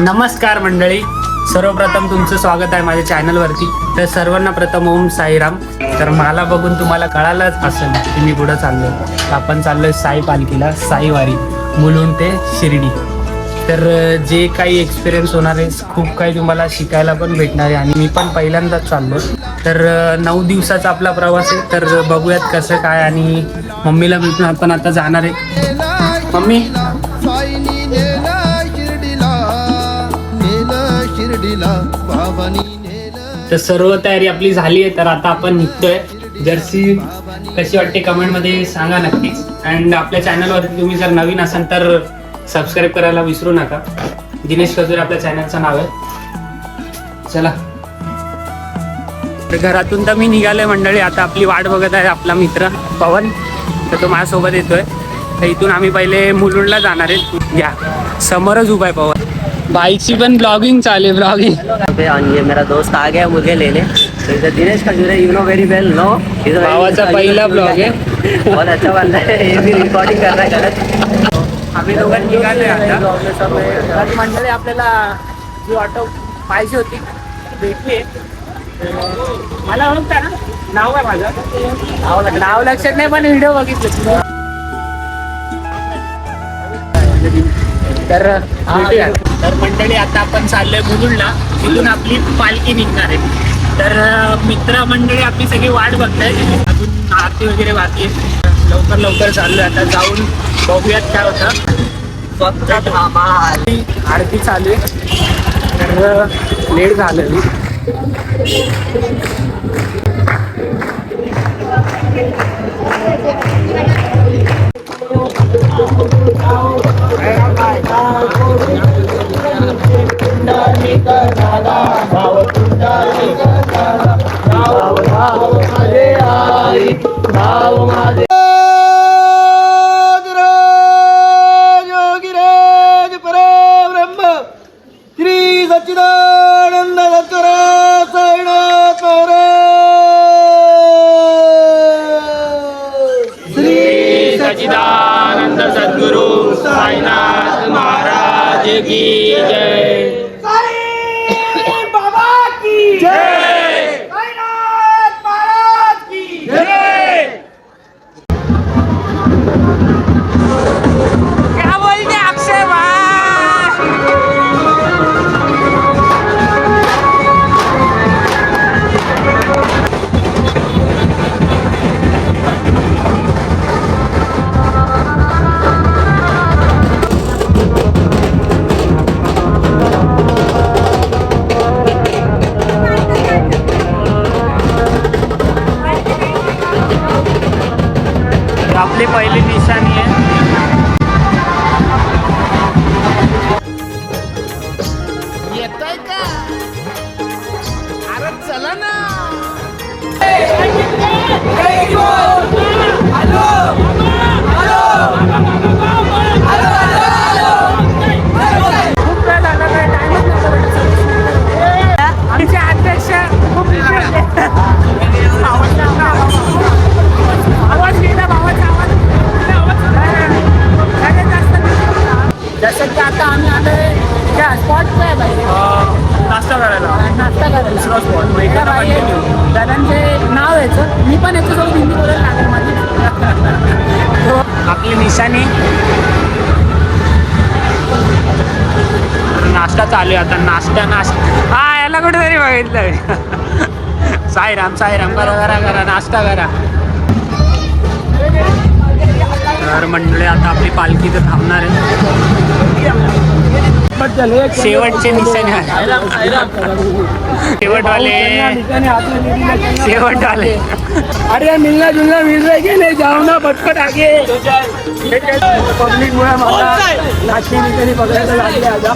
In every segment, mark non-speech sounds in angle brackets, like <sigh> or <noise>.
नमस्कार मंडळी. सर्वप्रथम तुमचं स्वागत आहे माझ्या चॅनलवरती. तर सर्वांना प्रथम ओम साईराम. तर मला बघून तुम्हाला कळालंच असेल की मी पुढं चाललो आपण चाललोय साई पालखीला साईवारी. मुलून ते शिर्डी. तर जे काही एक्सपिरियन्स होणार आहे खूप काही तुम्हाला शिकायला पण भेटणार आहे आणि मी पण पहिल्यांदाच चाललो तर नऊ दिवसाचा आपला प्रवास आहे. तर बघूयात कसं काय आणि मम्मीला भेटून आपण आता जाणार आहे. मम्मी शिर्डीला भावानी तर सर्व तयारी आपली झाली आहे तर आता आपण निघतोय. जर्सी कशी वाटते कमेंटमध्ये सांगा नक्कीच. अँड आपल्या चॅनलवरती तुम्ही जर नवीन असाल तर सबस्क्राईब करायला विसरू नका. दिनेश खजुरे आपल्या चॅनलचं नाव आहे. चला. तर घरातून तर मी निघालोय मंडळी आता आपली वाट बघत आहे आपला मित्र पवन. तर तो माझ्यासोबत येतोय. तर इथून आम्ही पहिले मुलुंडला जाणार आहे. घ्या समोरच उभा आहे पवन. बाईकची पण ब्लॉगिंग चालू आहे ब्लॉगिंग ये मेरा दोस्त आ गया मुझे लेने तो इधर Dinesh Khajure you know very well no भावाचा पहिला ब्लॉग आहे बहुत अच्छा बंदा है ये भी रिकॉर्डिंग कर रहा है गलत। आम्ही दोघं निघालोय आता मंडळी आपल्याला जी ऑटो पाहिजे होती भेटली मला ओळखता ना? नाव काय माझं? नाव लक्षात नाही पण व्हिडिओ बघितले. तर. तर मंडळी आता आपण चाललोय मुलुंडला तिथून आपली पालखी निघणार आहे. तर मित्र मंडळी आपली सगळी वाट बघताय. अजून आरती वगैरे बाकी लवकर लवकर चाललोय. आता जाऊन बघूयात काय होतं. फक्त धमाल आरती चालू आहे. तर लेट झालं. नाश्ता करायला. बाई-. दादांचे नाव यायचं. मी पण याच्यासोबत हिंदी बोलायला लागेल माझी आपली निशाणी. नाश्ता चालू आहे आता. नाश्ता नाश्ता. हा याला कुठेतरी बघितलं साईराम साईराम करा करा करा. नाश्ता करा. तर मंडळी आता आपली पालखी तर थांबणार आहे. शेवटचे निशाणे शेवटवाले. शेवटवाले. अरे मिलना जुलना मिल रहा है कि नहीं? जाओ ना पटपट आगे. पब्लिक मुळे मला पकडायला लागले आता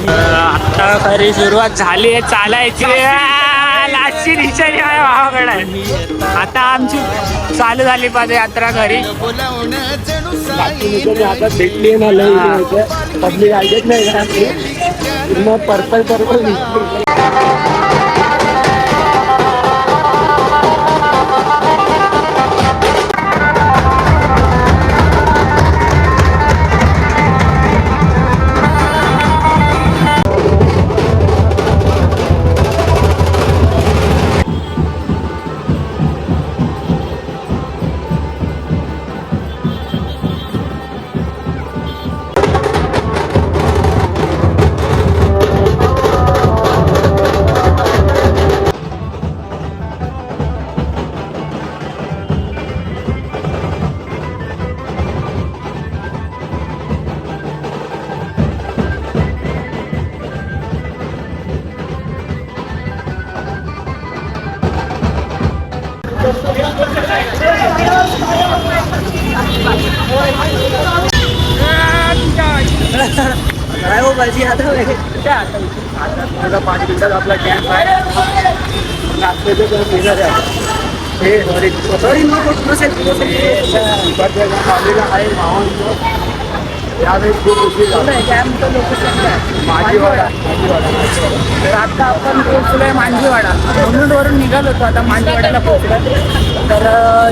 आता खरी सुरुवात झाली आहे चालायची लास्टची निशाणी आहे भावाकडे आता आमची चालू झाली पदयात्रा घरी. नाचणी हातात भेटली ना लई पब्लिक ऐकत नाही मग पर्पल पर्पल. काय हो बाजी आता आता पाच मिनिटात आपला कॅम्प आहे. आहे. हे सॉरी सॉरी नो नसेल आलेला आहे भावांचं यावेळेस खूप उशीर झाला. कॅम्पचं लोकेशन काय माझीवाडा तर आता आपण पोहोचलोय मांजीवाडा वरून निघालो होतो आता मांजीवाड्याला पोहोचलो. तर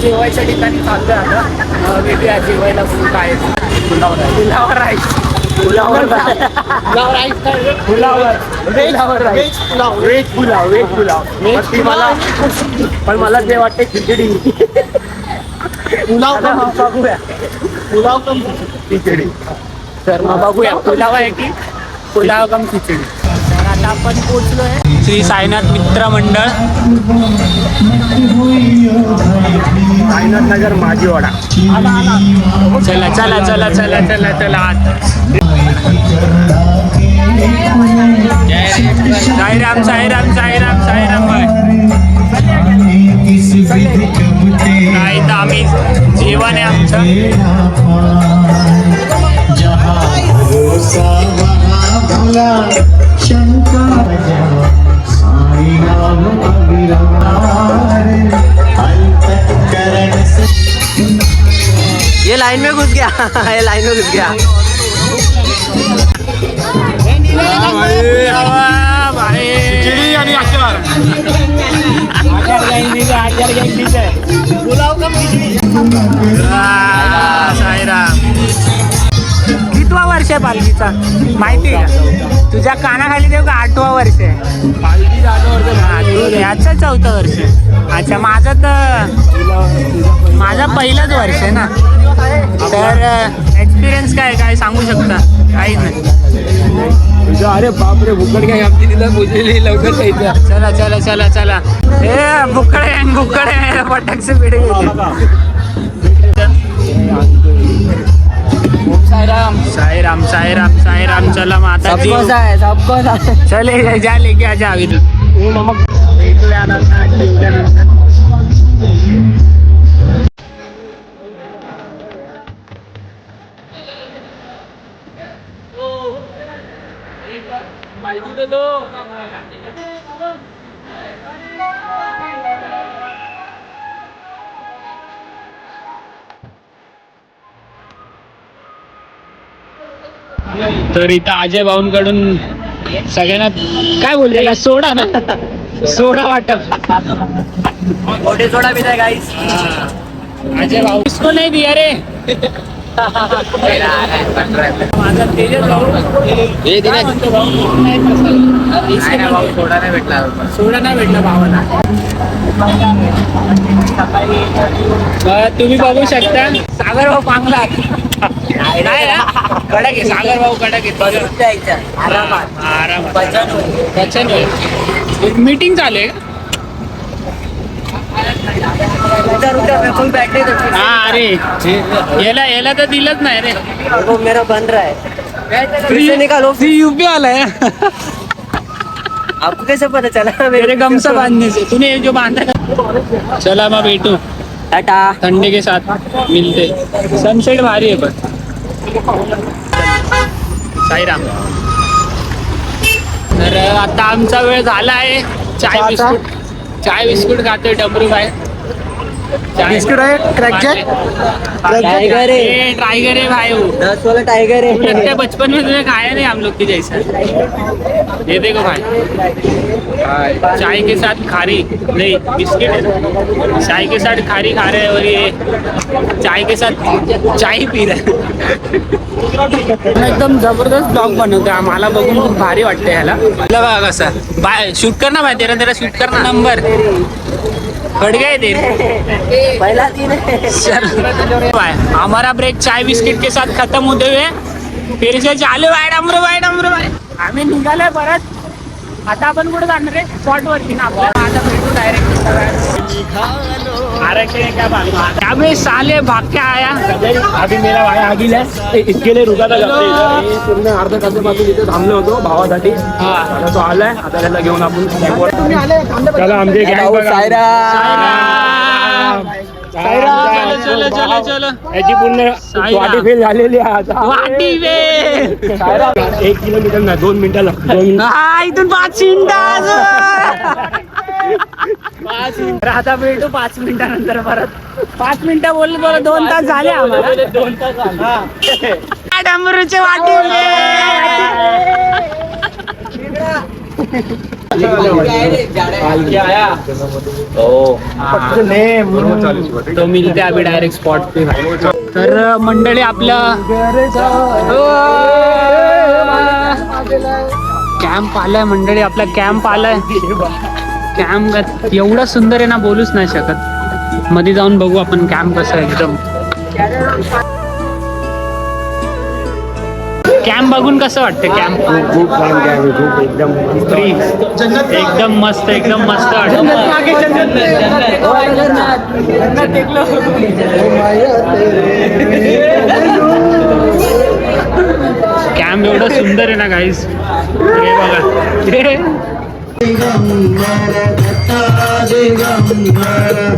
जेवायच्या ठिकाणी चाललोय आता. वेगळ्या जेवायला फुल काय पुलावर पुलावर पुलावर पुलावर पुलावर rice pulao veg pulao veg pulao पण ती मला पण मला ते वाटते खिचडी. पुलाव मग बघूया. पुलाव कम. खिचडी. तर मग बघूया पुलाव आहे की पुलाव कम खिचडी. तर आता आपण पोहोचलोय. श्री साईनाथ मित्र मंडळ. साईनाथ नगर माझीवाडा चला चला चला चला चला चला आत. साईराम साईराम साईराम ये लाइन में घुस गया। <laughs> ये लाइन में घुस गया। साईराम कितवा वर्ष आहे पालखीचा माहिती आहे का? तुझ्या कानाखाली देऊ का आठवा वर्ष आहे? हा, तू याचं चौथं वर्ष अच्छा माझं तर माझं पहिलंच वर्ष आहे ना? तर एक्सपिरियन्स काय काय सांगू शकता? काही नाही. अरे बापरे भुकड काय आमची तिला पुजलेली लवकर जायचं. चला चला चला चला. ए बुकडे बुकडे पटकसे पिढे साईराम साईराम साईराम साईराम चला मग आता सबको जीव. सा है सबको सा है चले जा लेके आ जा अभी तर इथं अजय भाऊंकडून सगळ्यांना काय बोलले का सोडा ना सोडा वाटप मोठे सोडा अजय भाऊ इसको नाही दिया रे माझा तेजस भाऊ हे दिले. काय म्हणतो भाऊ? नाही. इसको. सोडा नाही भेटला सोडा नाही भेटला भावाला बरं, तुम्ही बघू शकता सागर भाऊ चांगला नाही ना? कडक आहे सागर भाऊ कडक आहे. तुझं. आरामात. आरामात. पचन होईल. पचन होईल. मीटिंग चालू आहे का? मैं फुल बैटरी हा अरे. याला याला तर दिलंच नाही रे. वो मेरा बन रहा है. फिर से निकालो. सी यूपी वाला है. आपको कैसे पता चला? मेरे गम से बांधने से। तूने ये जो बांधा था चला मैं बेटू टाटा। ठंडे के साथ मिलते। सनसेट भारी है पर साईराम. तर आता आमचा वेळ झाला आहे. चाय बिस्कुट चाय बिस्कुट खातोय डमरू भाई बिस्किट आहे क्रॅक जॅक? टाइगर है टाइगर है भाई वो. दस वाला टाइगर लगता है है बचपन में तुमने खाया नहीं हम लोग के जैसा? ये देखो भाई. चाय के साथ खारी. नहीं बिस्किट है। चाय के साथ खारी खा रहे हैं और ये चाय के साथ चाय पी रहे हैं. एकदम जबरदस्त ब्लॉग बनवतो आम्हाला बघून खूप भारी वाटते ह्याला. बघा कसं. बाय शूट कर ना भाई. तेरा तेरा शूट कर ना नंबर पहला दिन है हमारा ब्रेक चाय बिस्किट के साथ खत्म होते हुए. फिर से चालू. आहे डमरू बाय बाय. आम्ही निघालोय परत. आता आपण कुठे जाणार आहे? स्पॉट वरती ना आपल्याला आता भेटू डायरेक्ट बात अबे साले भाग के आया अभी मेरा भाई आगिल है इसके लिए रुका था जाते इधर. हे पूर्ण अर्ध्या तासापासून इथे थांबलो होतो भावासाठी हा. आता तो आलाय आता त्याला घेऊन आपण चला आमचे बघा. सायरा साईराम. चलो चलो चलो चलो याची पूर्ण. वाटी फेल झालेली आहे आता. वाटी वे साईराम, एक किलोमीटर ना दोन मिनिटं लागतात दोन मिनिटं. हा इथून पाच मिनिटं <laughs> तर आता भेटू पाच मिनिटानंतर परत. पाच मिनिटं बोलले बोलत दोन तास झाले आम्हाला. दोन तास झाले. डमरूचे वाटी तो मिलते अभी डायरेक्ट स्पॉट पे तर मंडळी आपल्या कॅम्प आलाय मंडळी आपला कॅम्प आलाय. कॅम्प एवढा सुंदर आहे ना बोलूच नाही शकत. मध्ये जाऊन बघू आपण कॅम्प कसं आहे एकदम. कॅम्प बघून कसं वाटतं कॅम्प खूप छान आहे, खूप एकदम फ्री एकदम मस्त एकदम मस्त वाटतं. कॅम्प एवढं सुंदर आहे ना गाईस हे बघा. साईनी